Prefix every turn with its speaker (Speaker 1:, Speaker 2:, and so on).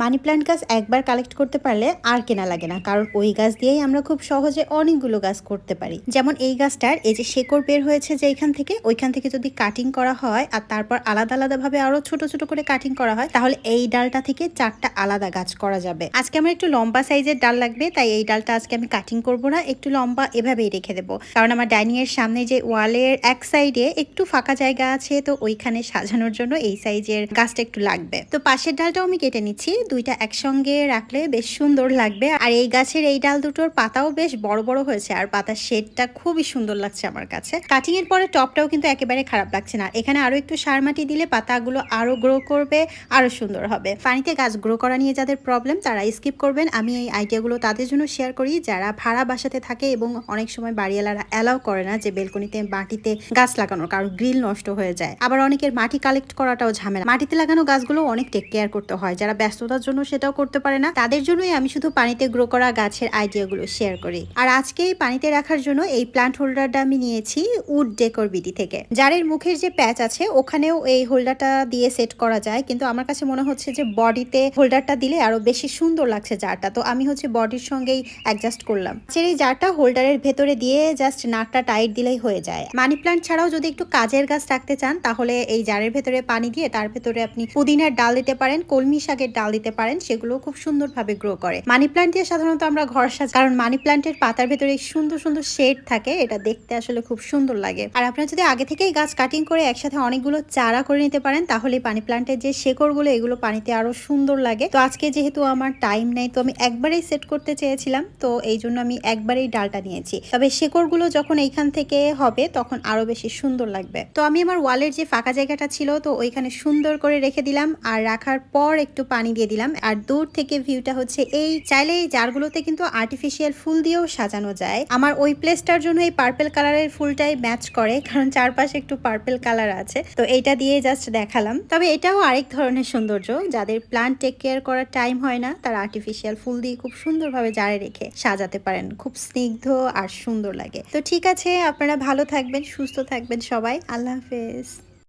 Speaker 1: Money plant গাছ একবার collect করতে পারলে আর কেনা লাগে না, কারণ ওই গাছ দিয়েই আমরা খুব সহজে অনেকগুলো গাছ করতে পারি। যেমন এই গাছটার, এই যে শেকড় বের হয়েছে যে এখান থেকে, ওইখান থেকে যদি কাটিং করা হয় আর তারপর আলাদা আলাদা ভাবে আরও ছোট ছোট করে কাটিং করা হয়, তাহলে এই ডালটা থেকে চারটা আলাদা গাছ করা যাবে। আজকে আমার একটু লম্বা সাইজের ডাল লাগবে, তাই এই ডালটা আজকে আমি কাটিং করব না, একটু লম্বা এভাবেই রেখে দেবো। কারণ আমার ডাইনিং এর সামনে যে ওয়ালের এক সাইডে একটু ফাঁকা জায়গা আছে, তো ওইখানে সাজানোর জন্য এই সাইজের গাছটা একটু লাগবে। তো পাশের ডালটাও আমি কেটে নিচ্ছি দুইটা একসঙ্গে রাখলে বেশ সুন্দর লাগবে। আর এই গাছের এই ডাল দুটোর পাতাও বেশ বড় বড় হয়েছে, আর পাতার শেডটা খুবই সুন্দর লাগছে আমার কাছে। কাটিং এর পরে টপটাও কিন্তু একেবারে খারাপ লাগছে না। এখানে আরও একটু সার মাটি দিলে পাতাগুলো আরও গ্রো করবে, আরও সুন্দর হবে। পানিতে গাছ গ্রো করা নিয়ে যাদের প্রবলেম তারা স্কিপ করবেন। আমি এই আইডিয়াগুলো তাদের জন্য শেয়ার করি। যারা ভাড়া বাসাতে থাকে এবং অনেক সময় বাড়িওয়ালারা অ্যালাউ করে না যে বেলকনিতে মাটিতে গাছ লাগানোর, কারণ গ্রিল নষ্ট হয়ে যায়। আবার অনেকের মাটি কালেক্ট করাটাও ঝামেলা। মাটিতে লাগানো গাছগুলো অনেক টেক কেয়ার করতে হয়। যারা ব্যস্ততার জন্য সেটাও করতে পারে না। তাদের জন্যই আমি শুধু পানিতে গ্রো করা গাছের আইডিয়াগুলো শেয়ার করি। আর আজকে এই পানিতে রাখার জন্য এই প্লান্ট হোল্ডারটা আমি নিয়েছি উড ডেকোর বিডি থেকে। জারের মুখের যে প্যাচ আছে, ওখানেও এই হোল্ডারটা দিয়ে সেট করা যায়। কিন্তু আমার কাছে মনে হচ্ছে যে বডিতে হোল্ডারটা দিলে আরও বেশি সুন্দর লাগছে জারটা। তো আমি হচ্ছে বডির সঙ্গেই অ্যাডজাস্ট করলাম। সেই জারটা হোল্ডারের ভেতরে দিয়ে জাস্ট নাকটা টাইট দিলেই হয়ে যায়। মানি প্লান্ট ছাড়াও যদি একটু কাজের গাছ রাখতে চান, তাহলে এই জারের ভেতরে পানি দিয়ে তার ভেতরে আপনি পুদিনার ডাল দিতে পারেন, কলমি শাকের ডাল দিতে পারেন সেগুলো খুব সুন্দরভাবে গ্রো করে। মানি প্লান্ট দিয়ে সাধারণত আমরা ঘর সাজ কারণ মানি প্লান্টের পাতার ভেতরে সুন্দর সুন্দর শেড থাকে, এটা দেখতে আসলে খুব সুন্দর লাগে। আর আপনারা যদি আগে থেকেই গাছ কাটিং করে একসাথে অনেকগুলো চারা করে নিতে পারেন, তাহলে পানি প্লান্টের যে শেকড়গুলো, এগুলো পানিতে আরও সুন্দর লাগে। তো আজকে যেহেতু আমার টাইম নেই, তো আমি একবারেই সেট করতে চেয়েছিলাম, তো এই জন্য আমি একবারেই ডালটা নিয়েছি। তবে শেকড়গুলো যখন এইখান থেকে হবে, তখন আরও বেশি সুন্দর লাগবে। তো আমি আমার ওয়ালের যে ফাঁকা জায়গাটা ছিল, তো ওইখানে সুন্দর করে রেখে দিলাম, আর রাখার পর একটু পানি দিয়ে দিলাম। আর দূর থেকে ভিউটা হচ্ছে এই, চাইলে এই জারগুলোতে কিন্তু আর্টিফিশিয়াল ফুল দিয়েও সাজানো যায়। আমার ওই প্লেসটার জন্য এই পার্পেল কালারের ফুলটাই ম্যাচ করে, কারণ চারপাশে একটু পার্পেল কালার আছে। তো এটা দিয়ে জাস্ট দেখালাম। তবে এটাও আরেক ধরনের সৌন্দর্য, যাদের প্লান্ট টেক কেয়ার করার টাইম হয় না, তারা আর্টিফিশিয়াল ফুল দিয়ে খুব সুন্দরভাবে জারে রেখে সাজাতে পারেন। খুব স্নিগ্ধ আর সুন্দর লাগে। তো ঠিক আছে, আপনারা ভালো থাকবেন, সুস্থ থাকবেন সবাই। আল্লাহ হাফেজ।